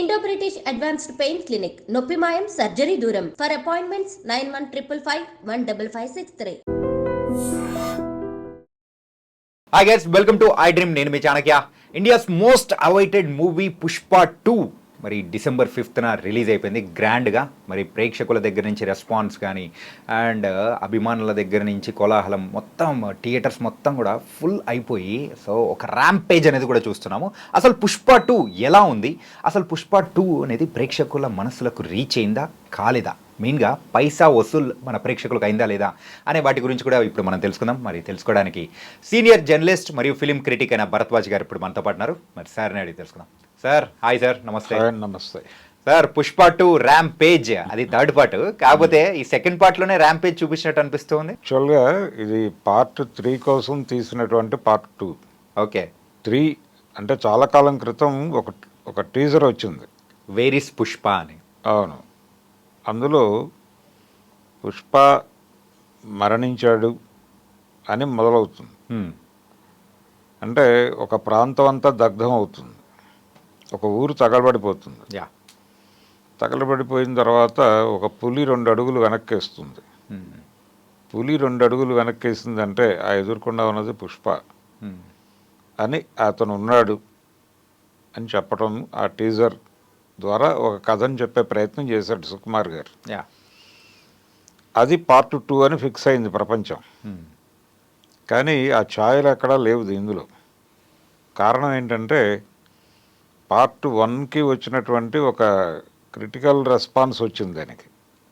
Indo British advanced pain clinic నొప్పి మాయం surgery దూరం. For appointments nine one triple five one double five six three hi guys welcome to I dream నేను మీ Chanakya. India's most awaited movie Pushpa two మరి December ఫిఫ్త్న release అయిపోయింది గ్రాండ్గా. మరి ప్రేక్షకుల దగ్గర నుంచి రెస్పాన్స్ కానీ అండ్ అభిమానుల దగ్గర నుంచి కోలాహలం మొత్తం థియేటర్స్ మొత్తం కూడా ఫుల్ అయిపోయి సో ఒక ర్యాంపేజ్ అనేది కూడా చూస్తున్నాము. అసలు పుష్ప టూ ఎలా ఉంది? అసలు పుష్ప టూ అనేది ప్రేక్షకుల మనసులకు రీచ్ అయిందా? కాలేదా? మెయిన్గా పైసా వసూల్ మన ప్రేక్షకులకు అయిందా లేదా అనే వాటి గురించి కూడా ఇప్పుడు మనం తెలుసుకుందాం. మరి తెలుసుకోవడానికి సీనియర్ జర్నలిస్ట్ మరియు ఫిలిం క్రిటిక్ అయిన భరద్వాజ్ గారు ఇప్పుడు మనతో పాటు ఉన్నారు. మరి సార్ని అడిగి తెలుసుకుందాం. సార్ హాయ్ సార్ నమస్తే. నమస్తే. Sir Pushpa two rampage అది థర్డ్ పార్ట్. కాకపోతే ఈ సెకండ్ పార్ట్లోనే ర్యాంప్ పేజ్ చూపించినట్టు అనిపిస్తుంది. యాక్చువల్గా ఇది పార్ట్ త్రీ కోసం తీసినటువంటి పార్ట్ టూ. ఓకే. త్రీ అంటే చాలా కాలం క్రితం ఒక ఒక టీజర్ వచ్చింది. వేర్ ఇస్ పుష్ప అని. అవును. అందులో పుష్ప మరణించాడు అని మొదలవుతుంది. అంటే ఒక ప్రాంతం అంతా దగ్ధం అవుతుంది ఒక ఊరు తగలబడిపోతుంది యా తగలబడిపోయిన తర్వాత ఒక పులి రెండు అడుగులు వెనక్కేస్తుంది. పులి రెండు అడుగులు వెనక్కేసిందంటే ఆ ఎదుర్కొండా ఉన్నది పుష్ప. అని అతను ఉన్నాడు అని చెప్పడం ఆ టీజర్ ద్వారా ఒక కథను చెప్పే ప్రయత్నం చేశాడు సుకుమార్ గారు. యా. అది పార్ట్ టూ అని ఫిక్స్ అయింది ప్రపంచం. Hmm. కానీ ఆ ఛాయలు ఎక్కడా లేవు ఇందులో. కారణం ఏంటంటే పార్ట్ వన్కి వచ్చినటువంటి ఒక క్రిటికల్ రెస్పాన్స్ వచ్చింది దానికి.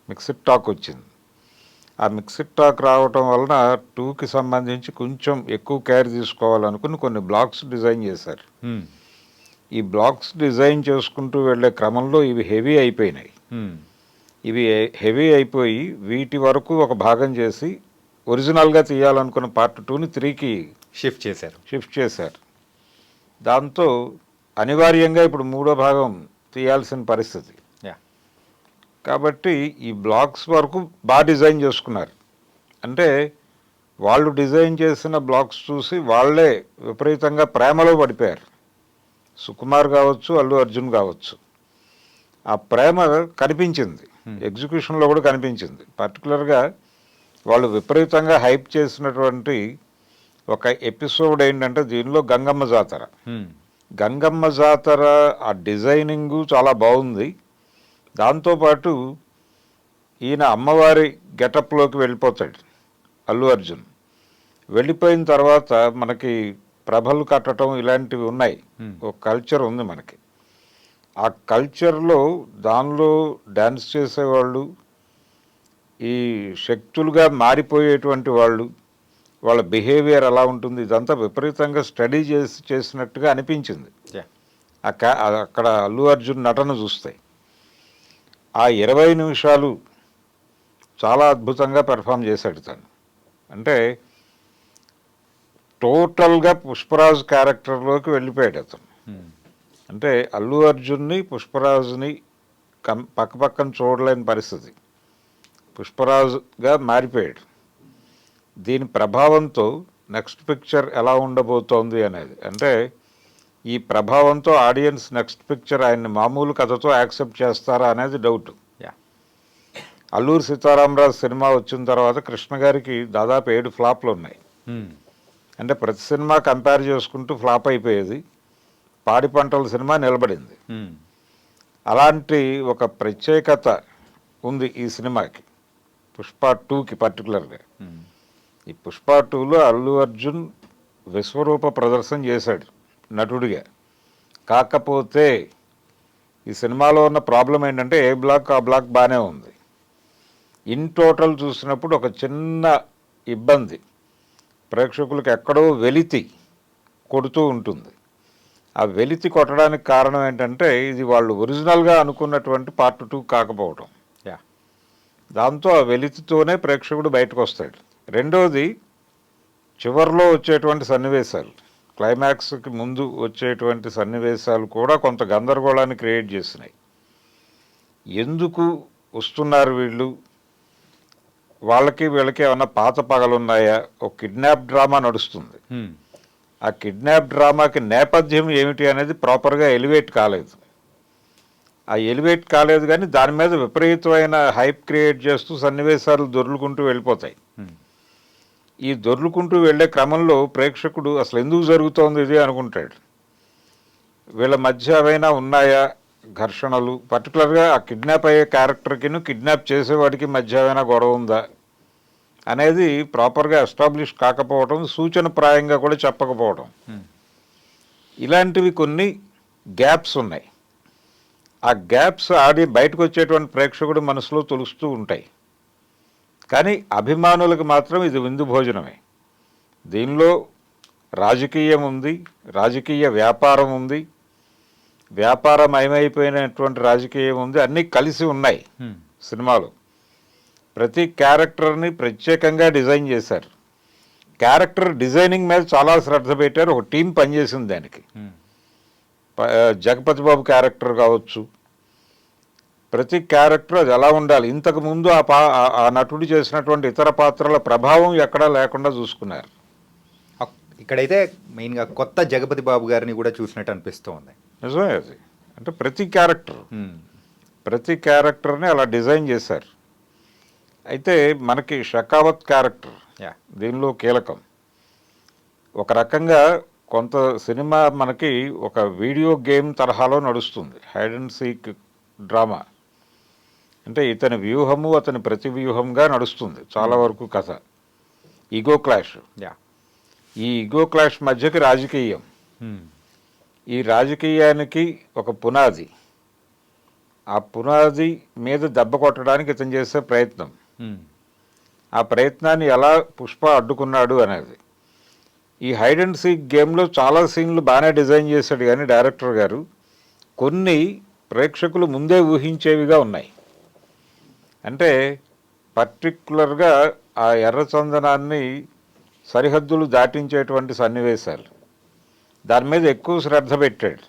మిక్సిడ్ టాక్ వచ్చింది. ఆ మిక్సిడ్ టాక్ రావటం వలన టూకి సంబంధించి కొంచెం ఎక్కువ కేర్ తీసుకోవాలనుకుని కొన్ని బ్లాక్స్ డిజైన్ చేశారు. Hmm. ఈ బ్లాక్స్ డిజైన్ చేసుకుంటూ వెళ్ళే క్రమంలో ఇవి హెవీ అయిపోయినాయి. ఇవి హెవీ అయిపోయి వీటి వరకు ఒక భాగం చేసి ఒరిజినల్గా తీయాలనుకున్న పార్ట్ టూని త్రీకి షిఫ్ట్ చేశారు. షిఫ్ట్ చేశారు. దాంతో అనివార్యంగా ఇప్పుడు మూడో భాగం తీయాల్సిన పరిస్థితి. కాబట్టి ఈ బ్లాక్స్ వరకు బాగా డిజైన్ చేసుకున్నారు. అంటే వాళ్ళు డిజైన్ చేసిన బ్లాక్స్ చూసి వాళ్ళే విపరీతంగా ప్రేమలో పడిపోయారు. సుకుమార్ కావచ్చు అల్లు అర్జున్ కావచ్చు. ఆ ప్రేమ కనిపించింది. ఎగ్జిక్యూషన్లో కూడా కనిపించింది. పర్టికులర్గా వాళ్ళు విపరీతంగా హైప్ చేసినటువంటి ఒక ఎపిసోడ్ ఏంటంటే దీనిలో గంగమ్మ జాతర. Hmm. గంగమ్మ జాతర ఆ డిజైనింగు చాలా బాగుంది. దాంతోపాటు ఈయన అమ్మవారి గెటప్లోకి వెళ్ళిపోతాడు అల్లు అర్జున్. వెళ్ళిపోయిన తర్వాత మనకి ప్రభలు కట్టడం ఇలాంటివి ఉన్నాయి. ఒక కల్చర్ ఉంది మనకి. ఆ కల్చర్లో దానిలో డ్యాన్స్ చేసేవాళ్ళు ఈ శక్తులుగా మారిపోయేటువంటి వాళ్ళు వాళ్ళ బిహేవియర్ ఎలా ఉంటుంది. ఇదంతా విపరీతంగా స్టడీ చేసి చేసినట్టుగా అనిపించింది. అక్కడ అల్లు అర్జున్ నటన చూస్తే ఆ ఇరవై నిమిషాలు చాలా అద్భుతంగా పెర్ఫామ్ చేశాడు తను. అంటే టోటల్గా పుష్పరాజు క్యారెక్టర్లోకి వెళ్ళిపోయాడు అతను. అంటే అల్లు అర్జున్ని పుష్పరాజుని కం పక్క పక్కన చూడలేని పరిస్థితి. పుష్పరాజుగా మారిపోయాడు. దీని ప్రభావంతో నెక్స్ట్ పిక్చర్ ఎలా ఉండబోతోంది అనేది. అంటే ఈ ప్రభావంతో ఆడియన్స్ నెక్స్ట్ పిక్చర్ ఆయన్ని మామూలు కథతో యాక్సెప్ట్ చేస్తారా అనేది doubt. Yeah. Alluri Sitaramaraju cinema వచ్చిన తర్వాత కృష్ణ గారికి దాదాపు ఏడు ఫ్లాప్లు ఉన్నాయి. అంటే ప్రతి సినిమా కంపేర్ చేసుకుంటూ ఫ్లాప్ అయిపోయేది. పాడి పంటల సినిమా నిలబడింది. అలాంటి ఒక ప్రత్యేకత ఉంది ఈ సినిమాకి. పుష్ప టూకి పర్టికులర్గా. ఈ పుష్ప టూలో అల్లు అర్జున్ విశ్వరూప ప్రదర్శన చేశాడు నటుడిగా. కాకపోతే ఈ సినిమాలో ఉన్న ప్రాబ్లం ఏంటంటే ఏ బ్లాక్ ఆ బ్లాక్ బాగానే ఉంది. ఇన్ టోటల్ చూసినప్పుడు ఒక చిన్న ఇబ్బంది. ప్రేక్షకులకు ఎక్కడో వెలితి కొడుతూ ఉంటుంది. ఆ వెలితి కొట్టడానికి కారణం ఏంటంటే ఇది వాళ్ళు ఒరిజినల్గా అనుకున్నటువంటి పార్ట్ టూ కాకపోవడం యా. దాంతో ఆ వెలితితోనే ప్రేక్షకుడు బయటకు వస్తాడు రెండోది చివరిలో వచ్చేటువంటి సన్నివేశాలు. క్లైమాక్స్కి ముందు వచ్చేటువంటి సన్నివేశాలు కూడా కొంత గందరగోళాన్ని క్రియేట్ చేసినాయి. ఎందుకు వస్తున్నారు వీళ్ళు? వాళ్ళకి వీళ్ళకి ఏమన్నా పాత పగలున్నాయా? ఒక కిడ్నాప్ డ్రామా నడుస్తుంది. ఆ కిడ్నాప్ డ్రామాకి నేపథ్యం ఏమిటి అనేది ప్రాపర్గా ఎలివేట్ కాలేదు. ఆ ఎలివేట్ కాలేదు కానీ దాని మీద విపరీతమైన హైప్ క్రియేట్ చేస్తూ సన్నివేశాలు దొర్లుకుంటూ వెళ్ళిపోతాయి. ఈ దొర్లుకుంటూ వెళ్ళే క్రమంలో ప్రేక్షకుడు అసలు ఎందుకు జరుగుతోంది ఇది అనుకుంటాడు. వీళ్ళ మధ్య ఏవైనా ఉన్నాయా? ఘర్షణలు పర్టికులర్గా ఆ కిడ్నాప్ అయ్యే క్యారెక్టర్కిను కిడ్నాప్ చేసేవాడికి మధ్య ఏమైనా గొడవ ఉందా అనేది ప్రాపర్గా ఎస్టాబ్లిష్ కాకపోవడం సూచనప్రాయంగా కూడా చెప్పకపోవడం Hmm. ఇలాంటివి కొన్ని గ్యాప్స్ ఉన్నాయి. ఆ గ్యాప్స్ ఆడి బయటకు వచ్చేటువంటి ప్రేక్షకుడు మనసులో తొలుస్తూ ఉంటాయి. కానీ అభిమానులకు మాత్రం ఇది విందు భోజనమే. దీనిలో రాజకీయం ఉంది రాజకీయ వ్యాపారం ఉంది వ్యాపారమయమైపోయినటువంటి రాజకీయం ఉంది అన్నీ కలిసి ఉన్నాయి. సినిమాలో. ప్రతి క్యారెక్టర్ని ప్రత్యేకంగా డిజైన్ చేశారు. క్యారెక్టర్ డిజైనింగ్ మీద చాలా శ్రద్ధ పెట్టారు ఒక టీం పనిచేసింది దానికి. జగపతి బాబు క్యారెక్టర్ కావచ్చు. ప్రతి క్యారెక్టర్ అది ఎలా ఉండాలి? ఇంతకు ముందు ఆ పా ఆ- నటుడు చేసినటువంటి ఇతర పాత్రల ప్రభావం ఎక్కడా లేకుండా చూసుకున్నారు. ఇక్కడైతే మెయిన్గా కొత్త జగపతి బాబు గారిని కూడా చూసినట్టు అనిపిస్తోంది. నిజమే అది. అంటే ప్రతి క్యారెక్టర్. ప్రతి క్యారెక్టర్ని అలా డిజైన్ చేశారు. అయితే మనకి షకావత్ క్యారెక్టర్. యా. దీనిలో కీలకం. ఒక రకంగా కొంత సినిమా మనకి ఒక వీడియో గేమ్ తరహాలో నడుస్తుంది. Hide and seek drama. అంటే ఇతని వ్యూహము అతని ప్రతి వ్యూహంగా నడుస్తుంది. చాలా వరకు కథ. Ego clash. యా. ఈ ఈగో క్లాష్ మధ్యకి రాజకీయం. ఈ రాజకీయానికి ఒక పునాది. ఆ పునాది మీద దెబ్బ కొట్టడానికి ఇతను చేసే ప్రయత్నం. ఆ ప్రయత్నాన్ని ఎలా పుష్ప అడ్డుకున్నాడు అనేది. ఈ హైడ్ అండ్ సీక్ గేమ్లో చాలా సీన్లు బాగానే డిజైన్ చేశాడు కానీ డైరెక్టర్ గారు కొన్ని ప్రేక్షకులు ముందే ఊహించేవిగా ఉన్నాయి. అంటే పర్టికులర్గా ఆ ఎర్రచందనాన్ని సరిహద్దులు దాటించేటువంటి సన్నివేశాలు. దాని మీద ఎక్కువ శ్రద్ధ పెట్టాడు.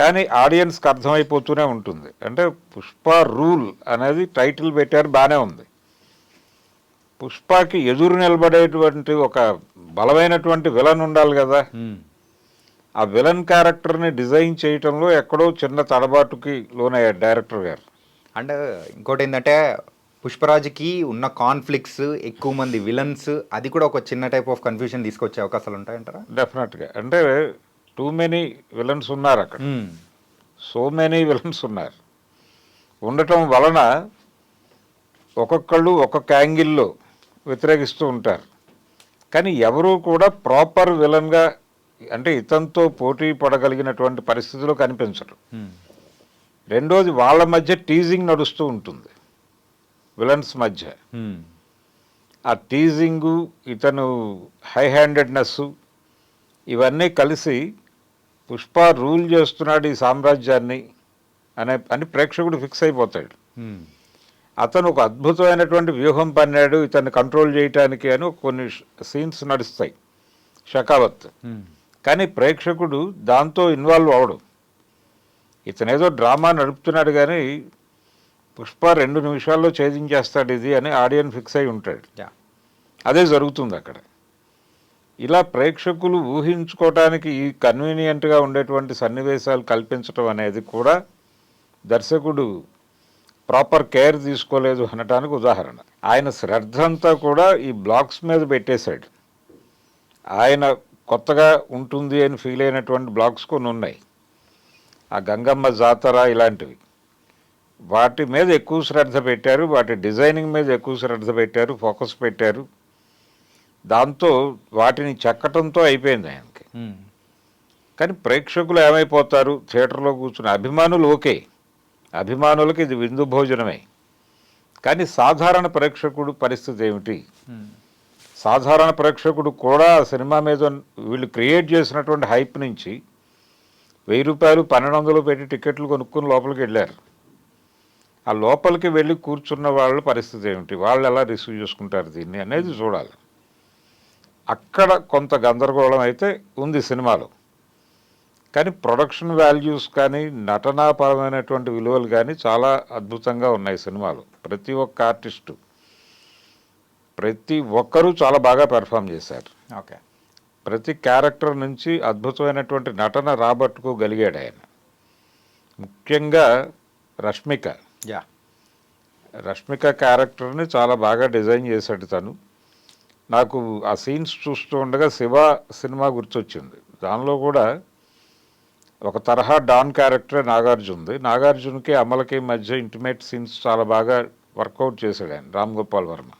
కానీ ఆడియన్స్కి అర్థమైపోతూనే ఉంటుంది. అంటే పుష్ప రూల్ అనేది టైటిల్ పెట్టారు బాగానే ఉంది. పుష్పకి ఎదురు నిలబడేటువంటి ఒక బలమైనటువంటి విలన్ ఉండాలి కదా. ఆ విలన్ క్యారెక్టర్ని డిజైన్ చేయటంలో ఎక్కడో చిన్న తడబాటుకి లోనయ్యాడు డైరెక్టర్ గారు. అండ్ ఇంకోటి ఏంటంటే పుష్పరాజ్కి ఉన్న కాన్ఫ్లిక్ట్స్ ఎక్కువ మంది విలన్స్ అది కూడా ఒక చిన్న టైప్ ఆఫ్ కన్ఫ్యూజన్ తీసుకొచ్చే అవకాశాలు ఉంటాయంటారా? డెఫినెట్గా అంటే టూ మెనీ విలన్స్ ఉన్నారు అక్కడ. సో మెనీ విలన్స్ ఉన్నారు. ఉండటం వలన ఒక్కొక్కళ్ళు ఒక్కొక్క యాంగిల్లో వ్యతిరేకిస్తూ ఉంటారు. కానీ ఎవరూ కూడా ప్రాపర్ విలన్గా అంటే ఇతనితో పోటీ పడగలిగినటువంటి పరిస్థితిలో కనిపించరు. Hmm. రెండోది వాళ్ళ మధ్య టీజింగ్ నడుస్తూ ఉంటుంది. విలన్స్ మధ్య. ఆ టీజింగు ఇతను హై హ్యాండెడ్నెస్ ఇవన్నీ కలిసి పుష్ప రూల్ చేస్తున్నాడు ఈ సామ్రాజ్యాన్ని అనే అని ప్రేక్షకుడు ఫిక్స్ అయిపోతాడు. అతను ఒక అద్భుతమైనటువంటి వ్యూహం పన్నాడు ఇతన్ని కంట్రోల్ చేయటానికి అని కొన్ని సీన్స్ నడుస్తాయి షకావత్. కానీ ప్రేక్షకుడు దాంతో ఇన్వాల్వ్ అవడు ఇతనేదో డ్రామా నడుపుతున్నాడు కానీ పుష్ప రెండు నిమిషాల్లో ఛేదించేస్తాడు ఇది అని ఆడియన్ ఫిక్స్ అయి ఉంటాడు. అదే జరుగుతుంది అక్కడ. ఇలా ప్రేక్షకులు ఊహించుకోవటానికి ఈ కన్వీనియంట్గా ఉండేటువంటి సన్నివేశాలు కల్పించడం అనేది కూడా దర్శకుడు ప్రాపర్ కేర్ తీసుకోలేదు అనటానికి ఉదాహరణ. ఆయన శ్రద్ధ అంతా కూడా ఈ బ్లాక్స్ మీద పెట్టేశాడు. ఆయన కొత్తగా ఉంటుంది అని ఫీల్ అయినటువంటి బ్లాక్స్ కొన్ని ఉన్నాయి. ఆ గంగమ్మ జాతర ఇలాంటివి. వాటి మీద ఎక్కువ శ్రద్ధ పెట్టారు వాటి డిజైనింగ్ మీద ఎక్కువ శ్రద్ధ పెట్టారు ఫోకస్ పెట్టారు. దాంతో వాటిని చెక్కటంతో అయిపోయింది ఆయనకి. కానీ ప్రేక్షకులు ఏమైపోతారు? థియేటర్లో కూర్చున్న అభిమానులు ఓకే. అభిమానులకి ఇది విందు భోజనమే. కానీ సాధారణ ప్రేక్షకుడు పరిస్థితి ఏమిటి. సాధారణ ప్రేక్షకుడు కూడా సినిమా మీద వీళ్ళు క్రియేట్ చేసినటువంటి హైప్ నుంచి వెయ్యి రూపాయలు పన్నెండు వందలు పెట్టి టికెట్లు కొనుక్కుని లోపలికి వెళ్ళారు. ఆ లోపలికి వెళ్ళి కూర్చున్న వాళ్ళ పరిస్థితి ఏమిటి? వాళ్ళు ఎలా రిసీవ్ చేసుకుంటారు దీన్ని అనేది చూడాలి. అక్కడ కొంత గందరగోళం అయితే ఉంది సినిమాలో. కానీ ప్రొడక్షన్ వాల్యూస్ కానీ నటనాపరమైనటువంటి విలువలు కానీ చాలా అద్భుతంగా ఉన్నాయి సినిమాలో. ప్రతి ఒక్క ఆర్టిస్టు ప్రతి ఒక్కరూ చాలా బాగా పెర్ఫామ్ చేశారు. ఓకే. ప్రతి క్యారెక్టర్ నుంచి అద్భుతమైనటువంటి నటన రాబట్టుకోగలిగాడు ఆయన. ముఖ్యంగా రష్మిక. యా రష్మిక క్యారెక్టర్ని చాలా బాగా డిజైన్ చేశాడు తను. నాకు ఆ సీన్స్ చూస్తూ ఉండగా శివ సినిమా గుర్తొచ్చింది. దానిలో కూడా ఒక తరహా డాన్ క్యారెక్టరే నాగార్జునది. నాగార్జునకి అమలకి మధ్య ఇంటిమేట్ సీన్స్ చాలా బాగా వర్కౌట్ చేశాడు ఆయన రామ్ గోపాల్ వర్మ.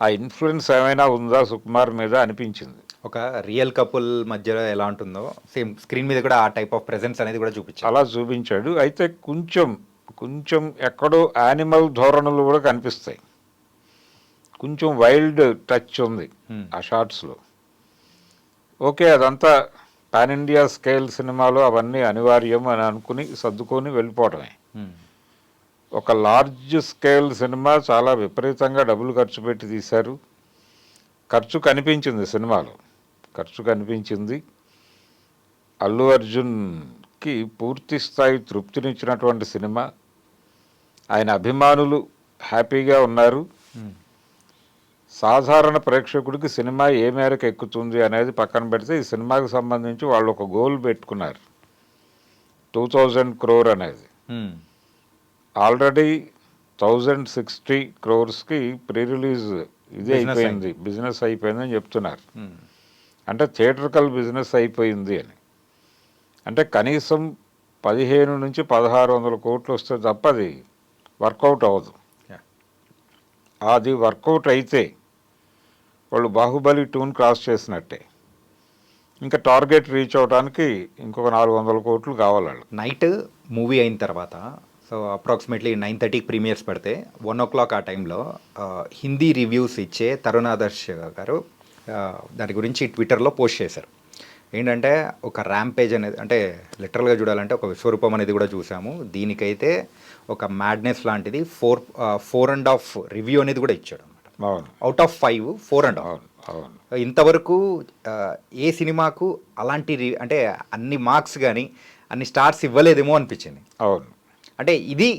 ఆ ఇన్ఫ్లుయెన్స్ ఏమైనా ఉందా సుకుమార్ మీద అనిపించింది. ఒక రియల్ కపుల్ మధ్యలో ఎలా ఉంటుందో సేమ్ స్క్రీన్ మీద కూడా ఆ టైప్ ఆఫ్ ప్రెజెన్స్ అనేది కూడా చూపించారు అలా చూపించాడు. అయితే కొంచెం కొంచెం ఎక్కడో యానిమల్ ధోరణులు కూడా కనిపిస్తాయి. కొంచెం వైల్డ్ టచ్ ఉంది Hmm. ఆ షార్ట్స్లో ఓకే అదంతా పాన్ ఇండియా స్కేల్ సినిమాలో అవన్నీ అనివార్యం అని అనుకుని సర్దుకొని వెళ్ళిపోవడమే Hmm. ఒక లార్జ్ స్కేల్ సినిమా చాలా విపరీతంగా డబ్బులు ఖర్చు పెట్టి తీశారు. ఖర్చు కనిపించింది సినిమాలో. ఖర్చు కనిపించింది. అల్లు అర్జున్కి పూర్తి స్థాయి తృప్తినిచ్చినటువంటి సినిమా. ఆయన అభిమానులు హ్యాపీగా ఉన్నారు. సాధారణ ప్రేక్షకుడికి సినిమా ఏ మేరకు ఎక్కుతుంది అనేది పక్కన పెడితే ఈ సినిమాకి సంబంధించి వాళ్ళు ఒక గోల్ పెట్టుకున్నారు. టూ థౌజండ్ క్రోర్ అనేది. ఆల్రెడీ థౌజండ్ సిక్స్టీ క్రోర్స్కి ప్రీ రిలీజ్ ఇది అయిపోయింది. బిజినెస్ అయిపోయిందని చెప్తున్నారు. Hmm. అంటే థియేటర్కల్ బిజినెస్ అయిపోయింది అని. అంటే కనీసం పదిహేను నుంచి పదహారు వందల కోట్లు వస్తే తప్ప అది వర్కౌట్ అవ్వదు. అది వర్కౌట్ అయితే వాళ్ళు బాహుబలి టూన్ క్రాస్ చేసినట్టే. ఇంకా టార్గెట్ రీచ్ అవడానికి ఇంకొక నాలుగు వందల కోట్లు కావాలి వాళ్ళు నైట్ మూవీ అయిన తర్వాత సో అప్రాక్సిమేట్లీ నైన్ థర్టీకి ప్రీమియర్స్ పెడితే వన్ ఓ క్లాక్ ఆ టైంలో హిందీ రివ్యూస్ ఇచ్చే తరుణ్ ఆదర్శ్ గారు దాని గురించి ట్విట్టర్లో పోస్ట్ చేశారు. ఏంటంటే ఒక ర్యాంపేజ్ అనేది అంటే లిటరల్గా చూడాలంటే ఒక విశ్వరూపం అనేది కూడా చూసాము. దీనికైతే ఒక మ్యాడ్నెస్ లాంటిది four four and half review అనేది కూడా ఇచ్చాడు అనమాట అవును. Out of five four and half ఇంతవరకు ఏ సినిమాకు అలాంటి అంటే అన్ని మార్క్స్ కానీ అన్ని స్టార్స్ ఇవ్వలేదేమో అనిపించింది. అవును. అంటే ఇది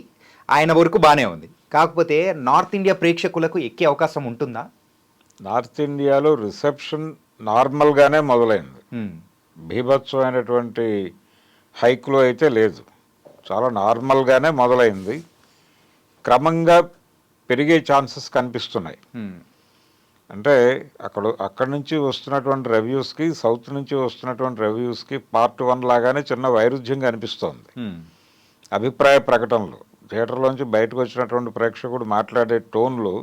ఆయన వరకు బాగానే ఉంది. కాకపోతే నార్త్ ఇండియా ప్రేక్షకులకు ఎక్కే అవకాశం ఉంటుందా? నార్త్ ఇండియాలో రిసెప్షన్ నార్మల్గానే మొదలైంది. హ్మ్. బీభత్సమైనటువంటి హైక్లో అయితే లేదు చాలా నార్మల్గానే మొదలైంది క్రమంగా పెరిగే ఛాన్సెస్ కనిపిస్తున్నాయి. అంటే అక్కడ అక్కడి నుంచి వస్తున్నటువంటి రివ్యూస్కి సౌత్ నుంచి వస్తున్నటువంటి రివ్యూస్కి పార్ట్ వన్ లాగానే చిన్న వైరుధ్యం కనిపిస్తోంది. అభిప్రాయ ప్రకటనలు థియేటర్లోంచి బయటకు వచ్చినటువంటి ప్రేక్షకుడు మాట్లాడే టోన్లు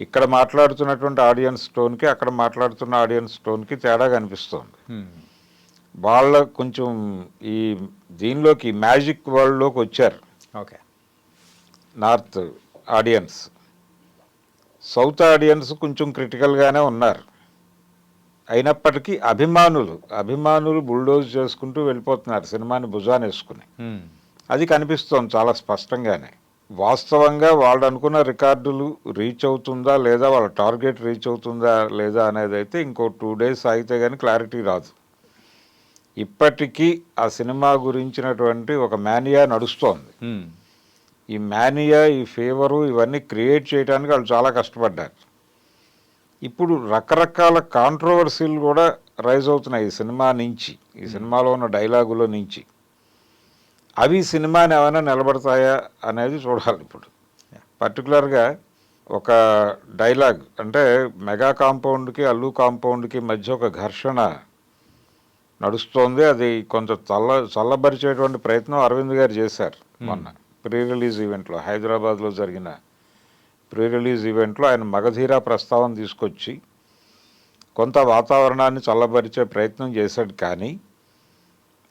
ఇక్కడ మాట్లాడుతున్నటువంటి ఆడియన్స్ టోన్కి అక్కడ మాట్లాడుతున్న ఆడియన్స్ టోన్కి తేడా కనిపిస్తోంది. వాళ్ళ కొంచెం ఈ దీనిలోకి మ్యాజిక్ వరల్డ్లోకి వచ్చారు. Okay. North audience. South audience కొంచెం క్రిటికల్గానే ఉన్నారు. అయినప్పటికీ అభిమానులు అభిమానులు బుల్డోజ్ చేసుకుంటూ వెళ్ళిపోతున్నారు సినిమాని భుజాన్ని వేసుకుని. అది కనిపిస్తోంది చాలా స్పష్టంగానే. వాస్తవంగా వాళ్ళు అనుకున్న రికార్డులు రీచ్ అవుతుందా లేదా వాళ్ళ టార్గెట్ రీచ్ అవుతుందా లేదా అనేది అయితే ఇంకో టూ డేస్ ఆగితే కానీ క్లారిటీ రాదు. ఇప్పటికీ ఆ సినిమా గురించినటువంటి ఒక మేనియా నడుస్తోంది. ఈ మేనియా ఈ ఫీవరు ఇవన్నీ క్రియేట్ చేయడానికి వాళ్ళు చాలా కష్టపడ్డారు. ఇప్పుడు రకరకాల కాంట్రవర్సీలు కూడా రైజ్ అవుతున్నాయి ఈ సినిమా నుంచి ఈ సినిమాలో ఉన్న డైలాగుల నుంచి. అవి సినిమాని ఏమైనా నిలబడతాయా అనేది చూడాలి ఇప్పుడు. పర్టికులర్గా ఒక డైలాగ్ అంటే మెగా కాంపౌండ్కి అల్లు కాంపౌండ్కి మధ్య ఒక ఘర్షణ నడుస్తోంది. అది కొంచెం చల్ల చల్లబరిచేటువంటి ప్రయత్నం అరవింద్ గారు చేశారు మొన్న. ప్రీ రిలీజ్ ఈవెంట్లో హైదరాబాద్లో జరిగిన ప్రీ రిలీజ్ ఈవెంట్లో ఆయన మగధీర ప్రస్తావన తీసుకొచ్చి కొంత వాతావరణాన్ని చల్లబరిచే ప్రయత్నం చేశాడు కానీ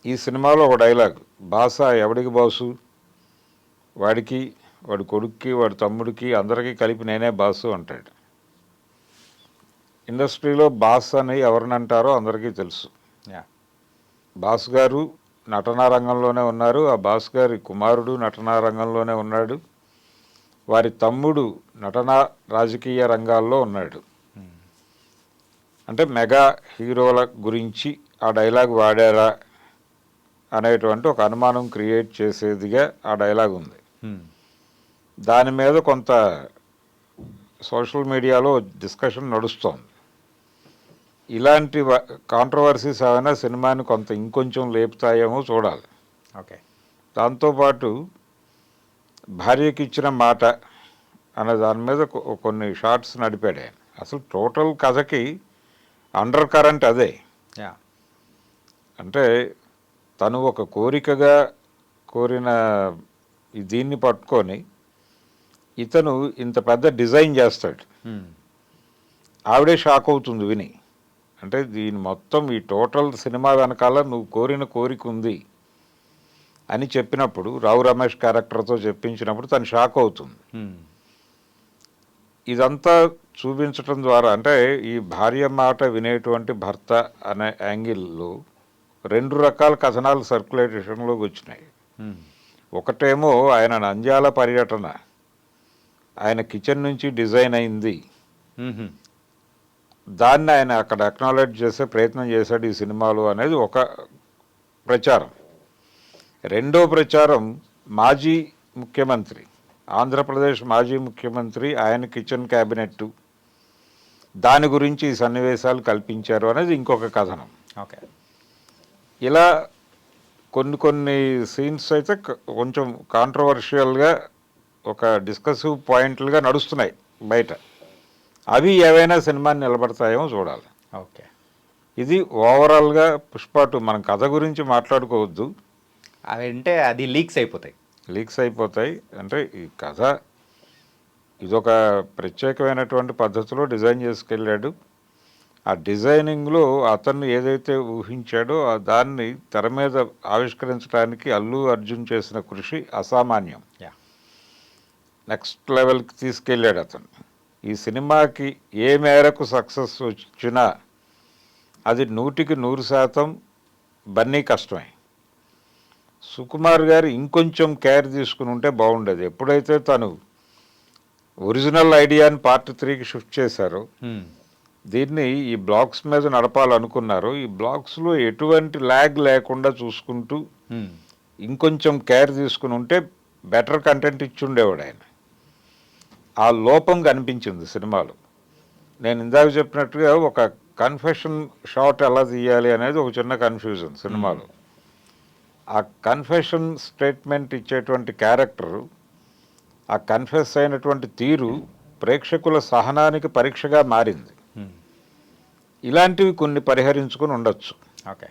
ఈ సినిమాలో ఒక డైలాగ్ బాస ఎవడికి బాసు? వాడికి వాడి కొడుక్కి వాడి తమ్ముడికి అందరికీ కలిపి నేనే బాసు అంటాడు. ఇండస్ట్రీలో బాస్ అని ఎవరిని అంటారో అందరికీ తెలుసు. యా. బాస్ గారు నటనా రంగంలోనే ఉన్నారు. ఆ బాస్ గారి కుమారుడు నటనా రంగంలోనే ఉన్నాడు. వారి తమ్ముడు నటనా రాజకీయ రంగాల్లో ఉన్నాడు. అంటే మెగా హీరోల గురించి ఆ డైలాగ్ వాడారా అనేటువంటి ఒక అనుమానం క్రియేట్ చేసేదిగా ఆ డైలాగ్ ఉంది. దాని మీద కొంత సోషల్ మీడియాలో డిస్కషన్ నడుస్తోంది. ఇలాంటి కాంట్రవర్సీస్ ఏమైనా సినిమాని కొంత ఇంకొంచెం లేపుతాయేమో చూడాలి. ఓకే. దాంతోపాటు భార్యకి ఇచ్చిన మాట అనే దాని మీద కొన్ని షార్ట్స్ నడిపాడు ఆయన. అసలు టోటల్ కథకి అండర్ కరెంట్ అదే. అంటే తను ఒక కోరికగా కోరిన దీన్ని పట్టుకొని ఇతను ఇంత పెద్ద డిజైన్ చేస్తాడు. ఆవిడే షాక్ అవుతుంది విని. అంటే దీని మొత్తం ఈ టోటల్ సినిమా వెనకాల నువ్వు కోరిన కోరిక ఉంది అని చెప్పినప్పుడు రావు రమేష్ క్యారెక్టర్తో చెప్పించినప్పుడు తను షాక్ అవుతుంది. ఇదంతా చూపించటం ద్వారా అంటే ఈ భార్య మాట వినేటువంటి భర్త అనే యాంగిల్లో రెండు రకాల కథనాలు సర్క్యులేషన్లోకి వచ్చినాయి. ఒకటేమో ఆయన నంద్యాల పర్యటన. ఆయన కిచెన్ నుంచి డిజైన్ అయింది. దాన్ని ఆయన అక్కడ అక్నాలెడ్జ్ చేసే ప్రయత్నం చేశాడు ఈ సినిమాలో అనేది ఒక ప్రచారం. రెండో ప్రచారం మాజీ ముఖ్యమంత్రి ఆంధ్రప్రదేశ్ మాజీ ముఖ్యమంత్రి ఆయన కిచెన్ క్యాబినెట్ దాని గురించి ఈ సన్నివేశాలు కల్పించారు అనేది ఇంకొక కథనం. ఓకే. ఇలా కొన్ని కొన్ని సీన్స్ అయితే కొంచెం కాంట్రవర్షియల్గా ఒక డిస్కసివ్ పాయింట్లుగా నడుస్తున్నాయి బయట. అవి ఏవైనా సినిమాని నిలబడతాయేమో చూడాలి. ఓకే. ఇది ఓవరాల్గా పుష్ప టూ మనం కథ గురించి మాట్లాడుకోవద్దు. అవి అంటే అది లీక్స్ అయిపోతాయి. లీక్స్ అయిపోతాయి. అంటే ఈ కథ ఇదొక ప్రత్యేకమైనటువంటి పద్ధతిలో డిజైన్ చేసుకెళ్ళాడు. ఆ డిజైనింగ్లో అతన్ని ఏదైతే ఊహించాడో ఆ దాన్ని తెర మీద ఆవిష్కరించడానికి అల్లు అర్జున్ చేసిన కృషి అసామాన్యం. నెక్స్ట్ లెవెల్కి తీసుకెళ్ళాడు అతను. ఈ సినిమాకి ఏ మేరకు సక్సెస్ వచ్చినా అది నూటికి నూరు శాతం బన్నీ కష్టమే. సుకుమార్ గారు ఇంకొంచెం కేర్ తీసుకుని ఉంటే బాగుండేది. ఎప్పుడైతే తను ఒరిజినల్ ఐడియాని పార్ట్ త్రీకి షిఫ్ట్ చేశారో దీన్ని ఈ బ్లాక్స్ మీద నడపాలనుకున్నారు. ఈ బ్లాక్స్లో ఎటువంటి ల్యాగ్ లేకుండా చూసుకుంటూ ఇంకొంచెం కేర్ తీసుకుని ఉంటే బెటర్ కంటెంట్ ఇచ్చి ఉండేవాడు ఆయన. ఆ లోపం కనిపించింది సినిమాలో. నేను ఇందాక చెప్పినట్టుగా ఒక కన్ఫెషన్ షాట్ ఎలా తీయాలి అనేది ఒక చిన్న కన్ఫ్యూజన్ సినిమాలో. ఆ కన్ఫెషన్ స్టేట్మెంట్ ఇచ్చేటువంటి క్యారెక్టర్ ఆ కన్ఫెస్ అయినటువంటి తీరు ప్రేక్షకుల సహనానికి పరీక్షగా మారింది. ఇలాంటివి కొన్ని పరిహరించుకొని ఉండొచ్చు. ఓకే.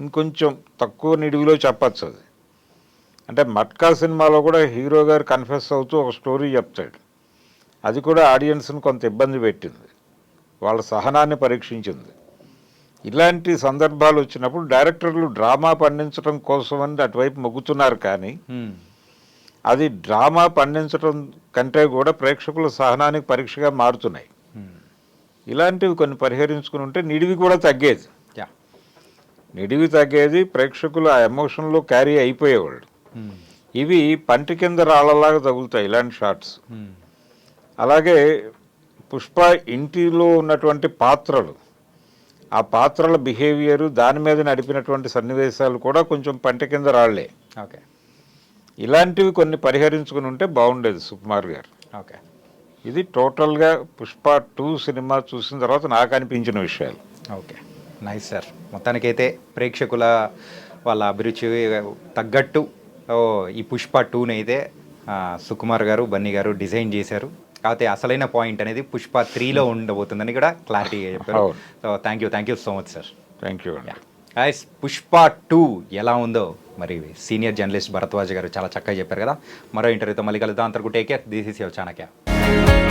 ఇంకొంచెం తక్కువ నిడివిలో చెప్పచ్చు అది. అంటే మట్కా సినిమాలో కూడా హీరో గారు కన్ఫెస్ అవుతూ ఒక స్టోరీ చెప్తాడు. అది కూడా ఆడియన్స్ని కొంత ఇబ్బంది పెట్టింది. వాళ్ళ సహనాన్ని పరీక్షించింది. ఇలాంటి సందర్భాలు వచ్చినప్పుడు డైరెక్టర్లు డ్రామా పండించడం కోసమని అటువైపు మొగ్గుతున్నారు కానీ అది డ్రామా పండించడం కంటే కూడా ప్రేక్షకుల సహనానికి పరీక్షగా మారుతున్నాయి. ఇలాంటివి కొన్ని పరిహరించుకుని ఉంటే నిడివి కూడా తగ్గేది. యా. నిడివి తగ్గేది ప్రేక్షకులు ఆ ఎమోషన్లో క్యారీ అయిపోయేవాళ్ళు. ఇవి పంటి కింద రాళ్ళలాగా తగులుతాయి ఇలాంటి షార్ట్స్ అలాగే పుష్ప ఇంటిలో ఉన్నటువంటి పాత్రలు. ఆ పాత్రల బిహేవియరు దాని మీద నడిపినటువంటి సన్నివేశాలు కూడా కొంచెం పంట కింద రాళ్ళే ఓకే. ఇలాంటివి కొన్ని పరిహరించుకుని ఉంటే బాగుండేది సుకుమార్ గారు. ఓకే. ఇది టోటల్గా పుష్ప టూ సినిమా చూసిన తర్వాత నాకు అనిపించిన విషయాలు. ఓకే. Nice sir. మొత్తానికైతే ప్రేక్షకుల వాళ్ళ అభిరుచి తగ్గట్టు ఓ, ఈ పుష్ప టూని అయితే సుకుమార్ గారు బన్నీ గారు డిజైన్ చేశారు. కాకపోతే అసలైన పాయింట్ అనేది పుష్ప త్రీలో ఉండబోతుందని కూడా క్లారిటీగా చెప్పారు. So thank you thank you so much sir. Thank you. Guys Pushpa two ఎలా ఉందో మరి సీనియర్ జర్నలిస్ట్ భరద్వాజ్ గారు చాలా చక్కగా చెప్పారు కదా. మరో ఇంటర్వ్యూతో మళ్ళీ కలుద్దాం. అంతకు take care. This is your Chanakya. Bye.